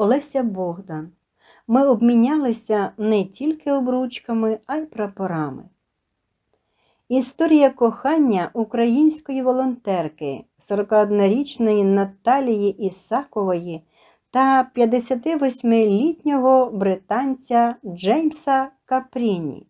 Олеся Богдан. Ми обмінялися не тільки обручками, а й прапорами. Історія кохання української волонтерки 41-річної Наталії Ісакової та 58-літнього британця Джеймса Капріні.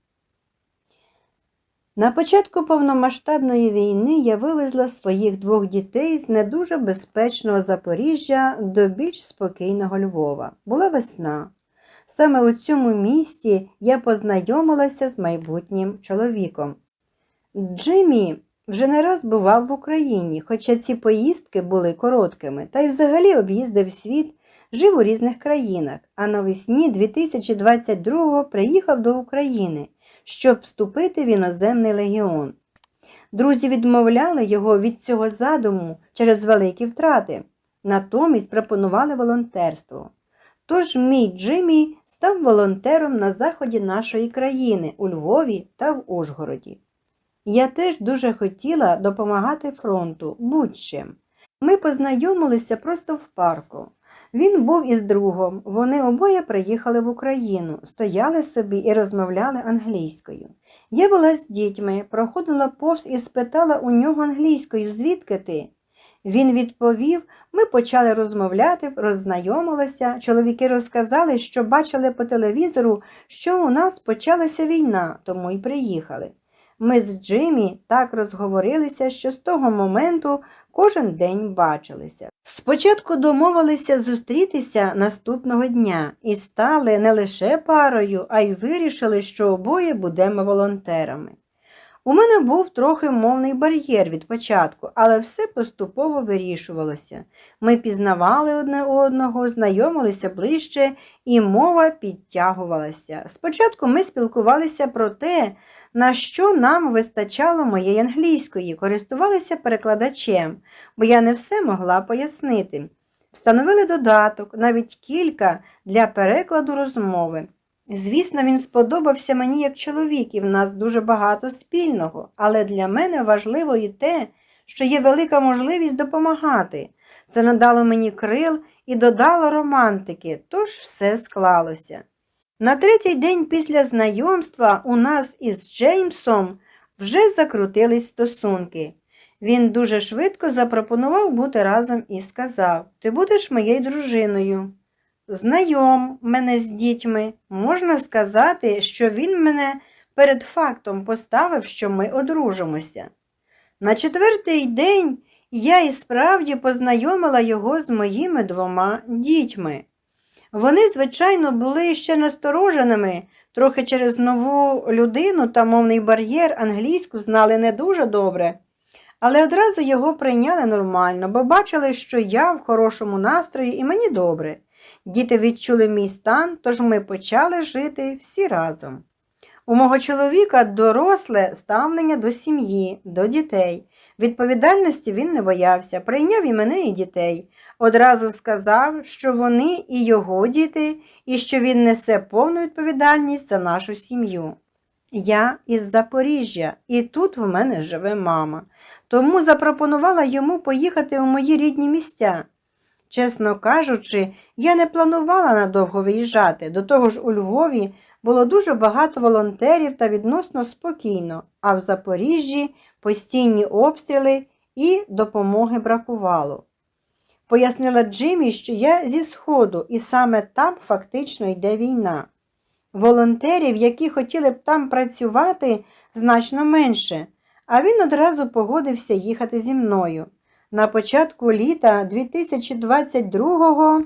На початку повномасштабної війни я вивезла своїх двох дітей з не дуже безпечного Запоріжжя до більш спокійного Львова. Була весна. Саме у цьому місті я познайомилася з майбутнім чоловіком. Джиммі вже не раз бував в Україні, хоча ці поїздки були короткими, та й взагалі об'їздив світ, жив у різних країнах, а навесні 2022-го приїхав до України, щоб вступити в іноземний легіон. Друзі відмовляли його від цього задуму через великі втрати, натомість пропонували волонтерство. Тож мій Джиммі став волонтером на заході нашої країни у Львові та в Ужгороді. Я теж дуже хотіла допомагати фронту будь-чим. Ми познайомилися просто в парку. Він був із другом. Вони обоє приїхали в Україну, стояли собі і розмовляли англійською. Я була з дітьми, проходила повз і спитала у нього англійською, звідки ти? Він відповів, ми почали розмовляти, роззнайомилися. Чоловіки розказали, що бачили по телевізору, що у нас почалася війна, тому й приїхали. Ми з Джиммі так розговорилися, що з того моменту кожен день бачилися. Спочатку домовилися зустрітися наступного дня і стали не лише парою, а й вирішили, що обоє будемо волонтерами. У мене був трохи мовний бар'єр від початку, але все поступово вирішувалося. Ми пізнавали одне одного, знайомилися ближче, і мова підтягувалася. Спочатку ми спілкувалися про те, на що нам вистачало моєї англійської, користувалися перекладачем, бо я не все могла пояснити. Встановили додаток, навіть кілька для перекладу розмови. Звісно, він сподобався мені як чоловік, і в нас дуже багато спільного, але для мене важливо і те, що є велика можливість допомагати. Це надало мені крил і додало романтики, тож все склалося. На третій день після знайомства у нас із Джеймсом вже закрутились стосунки. Він дуже швидко запропонував бути разом і сказав: Ти будеш моєю дружиною. Знайом мене з дітьми, можна сказати, що він мене перед фактом поставив, що ми одружимося. На четвертий день я і справді познайомила його з моїми двома дітьми. Вони, звичайно, були ще настороженими, трохи через нову людину та мовний бар'єр англійську знали не дуже добре, але одразу його прийняли нормально, бо бачили, що я в хорошому настрої і мені добре. Діти відчули мій стан, тож ми почали жити всі разом. У мого чоловіка доросле ставлення до сім'ї, до дітей. Відповідальності він не боявся, прийняв і мене, і дітей. Одразу сказав, що вони і його діти, і що він несе повну відповідальність за нашу сім'ю. Я із Запоріжжя, і тут в мене живе мама, тому запропонувала йому поїхати у мої рідні місця. Чесно кажучи, я не планувала надовго виїжджати. До того ж, у Львові було дуже багато волонтерів та відносно спокійно, а в Запоріжжі постійні обстріли і допомоги бракувало. Пояснила Джиммі, що я зі Сходу, і саме там фактично йде війна. Волонтерів, які хотіли б там працювати, значно менше, а він одразу погодився їхати зі мною. На початку літа 2022-го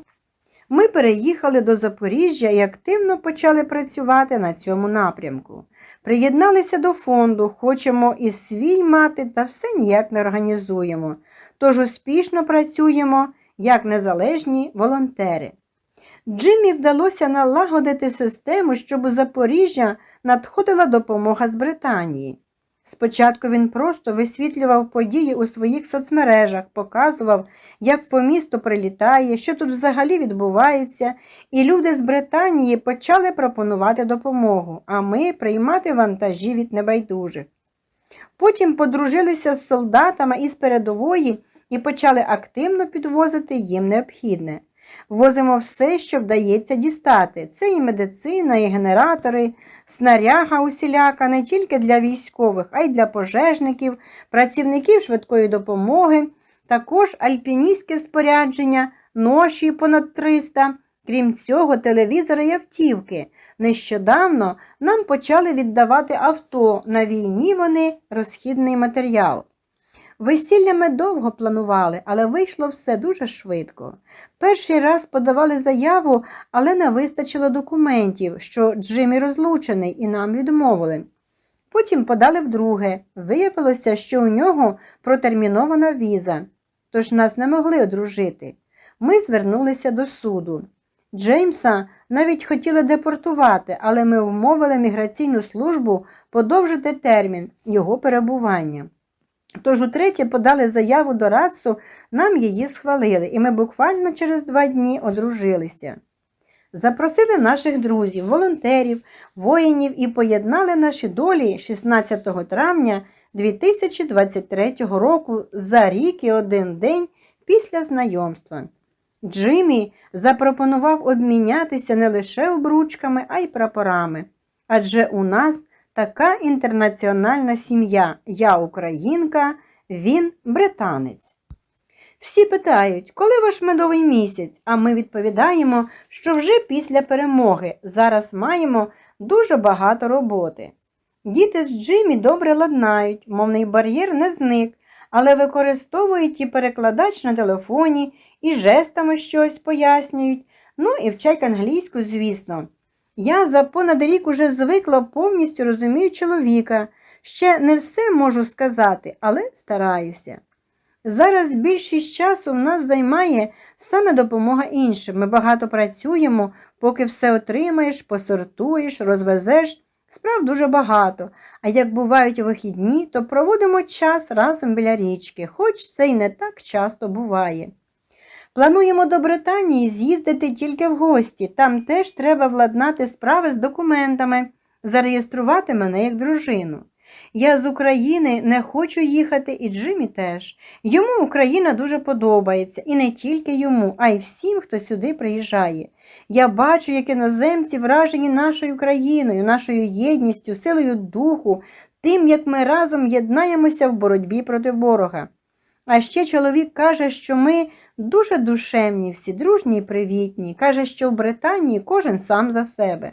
ми переїхали до Запоріжжя і активно почали працювати на цьому напрямку. Приєдналися до фонду, хочемо і свій мати, та все ніяк не організуємо. Тож успішно працюємо як незалежні волонтери. Джиммі вдалося налагодити систему, щоб у Запоріжжя надходила допомога з Британії. Спочатку він просто висвітлював події у своїх соцмережах, показував, як по місту прилітає, що тут взагалі відбувається, і люди з Британії почали пропонувати допомогу, а ми приймати вантажі від небайдужих. Потім подружилися з солдатами із передової і почали активно підвозити їм необхідне. Возимо все, що вдається дістати. Це і медицина, і генератори, снаряга усіляка не тільки для військових, а й для пожежників, працівників швидкої допомоги, також альпіністське спорядження, ноші понад 300. Крім цього, телевізори й автівки. Нещодавно нам почали віддавати авто. На війні вони розхідний матеріал. Весілля ми довго планували, але вийшло все дуже швидко. Перший раз подавали заяву, але не вистачило документів, що Джиммі розлучений і нам відмовили. Потім подали вдруге. Виявилося, що у нього протермінована віза, тож нас не могли одружити. Ми звернулися до суду. Джеймса навіть хотіли депортувати, але ми вмовили міграційну службу подовжити термін його перебування. Тож утретє подали заяву до Рацу, нам її схвалили, і ми буквально через два дні одружилися. Запросили наших друзів, волонтерів, воїнів і поєднали наші долі 16 травня 2023 року за рік і один день після знайомства. Джиммі запропонував обмінятися не лише обручками, а й прапорами. Адже у нас така інтернаціональна сім'я. Я українка, він британець. Всі питають, коли ваш медовий місяць, а ми відповідаємо, що вже після перемоги зараз маємо дуже багато роботи. Діти з Джиммі добре ладнають, мовний бар'єр не зник, але використовують і перекладач на телефоні, і жестами щось пояснюють, ну і вчать англійську, звісно. Я за понад рік уже звикла повністю розумію чоловіка. Ще не все можу сказати, але стараюся. Зараз більшість часу в нас займає саме допомога іншим. Ми багато працюємо, поки все отримаєш, посортуєш, розвезеш. Справ дуже багато, а як бувають вихідні, то проводимо час разом біля річки, хоч це й не так часто буває. Плануємо до Британії з'їздити тільки в гості. Там теж треба владнати справи з документами, зареєструвати мене як дружину. Я з України не хочу їхати, і Джимі теж. Йому Україна дуже подобається, і не тільки йому, а й всім, хто сюди приїжджає. Я бачу, як іноземці вражені нашою країною, нашою єдністю, силою духу, тим, як ми разом єднаємося в боротьбі проти ворога. А ще чоловік каже, що ми дуже душевні, всі дружні і привітні. Каже, що в Британії кожен сам за себе.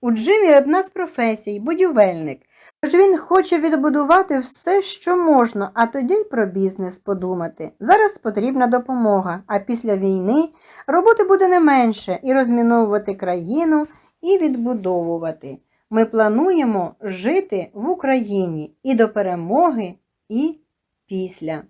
У Джимі одна з професій будівельник. Тож він хоче відбудувати все, що можна, а тоді й про бізнес подумати. Зараз потрібна допомога, а після війни роботи буде не менше і розміновувати країну, і відбудовувати. Ми плануємо жити в Україні і до перемоги, і після.